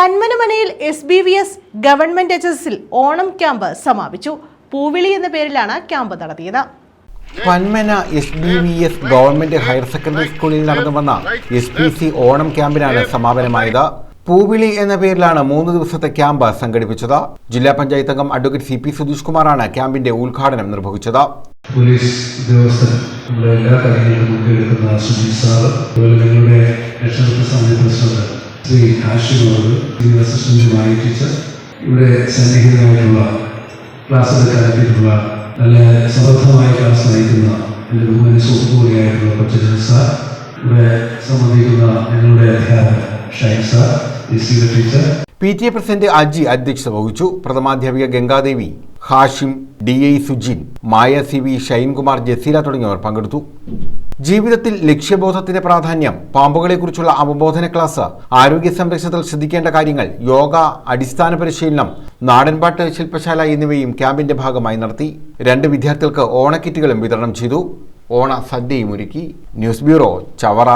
പന്മനമനയിൽ S B V S government H എസിൽ Onam camp സമാപിച്ചു. പൂവിളി എന്ന പേരിലാണ് ക്യാമ്പ് നടത്തിയത്. Panmana S B V S government higher secondary സ്കൂളിൽ നടന്നു വന്ന എസ് പി സി ഓണം ക്യാമ്പിനാണ് സമാപനമായത്. പൂവിളി എന്ന പേരിലാണ് മൂന്ന് ദിവസത്തെ ക്യാമ്പ് സംഘടിപ്പിച്ചത്. ജില്ലാ പഞ്ചായത്ത് അംഗം അഡ്വക്കേറ്റ് സി പി സുധീഷ് കുമാറാണ് ക്യാമ്പിന്റെ ഉദ്ഘാടനം നിർവഹിച്ചത്. പോലീസ് ഉദ്യോഗസ്ഥർ എല്ലാ കാര്യങ്ങളും മുൻകൈ എടുക്കുന്ന സുജിത് സാർ അതുപോലെ നിങ്ങളുടെ രക്ഷാകർത്ത സമിതി പ്രസിഡന്റ് ശ്രീ സീനിയർ അസിസ്റ്റന്റുമായ ടീച്ചർ ഇവിടെ സന്നിഹിതമായിട്ടുള്ള ക്ലാസ് എടുക്കാനായിട്ടുള്ള നല്ല സമർത്ഥമായ ക്ലാസ് നയിക്കുന്ന എന്റെ ബഹുമാന സുഹൃത്തു കൂടിയായിട്ടുള്ള കൊച്ചു സാർ ഇവിടെ സംബന്ധിക്കുന്ന ഞങ്ങളുടെ അധ്യാപകൻ Shine sir teacher. P T A president Aji അധ്യക്ഷത വഹിച്ചു. പ്രഥമാധ്യാപിക Gangadevi Hashim D I Sujin Maya C V Shinekumar Jaseela തുടങ്ങിയവർ പങ്കെടുത്തു. ജീവിതത്തിൽ ലക്ഷ്യബോധത്തിന്റെ പ്രാധാന്യം പാമ്പുകളെക്കുറിച്ചുള്ള അവബോധന ക്ലാസ് ആരോഗ്യ സംരക്ഷണത്തിൽ ശ്രദ്ധിക്കേണ്ട കാര്യങ്ങൾ യോഗ അടിസ്ഥാന പരിശീലനം നാടൻപാട്ട് ശില്പശാല എന്നിവയും ക്യാമ്പിന്റെ ഭാഗമായി നടത്തി. രണ്ട് വിദ്യാർത്ഥികൾക്ക് ഓണക്കിറ്റുകളും വിതരണം ചെയ്തു. ഓണ സദ്യയും ഒരുക്കി. News bureau Chavara.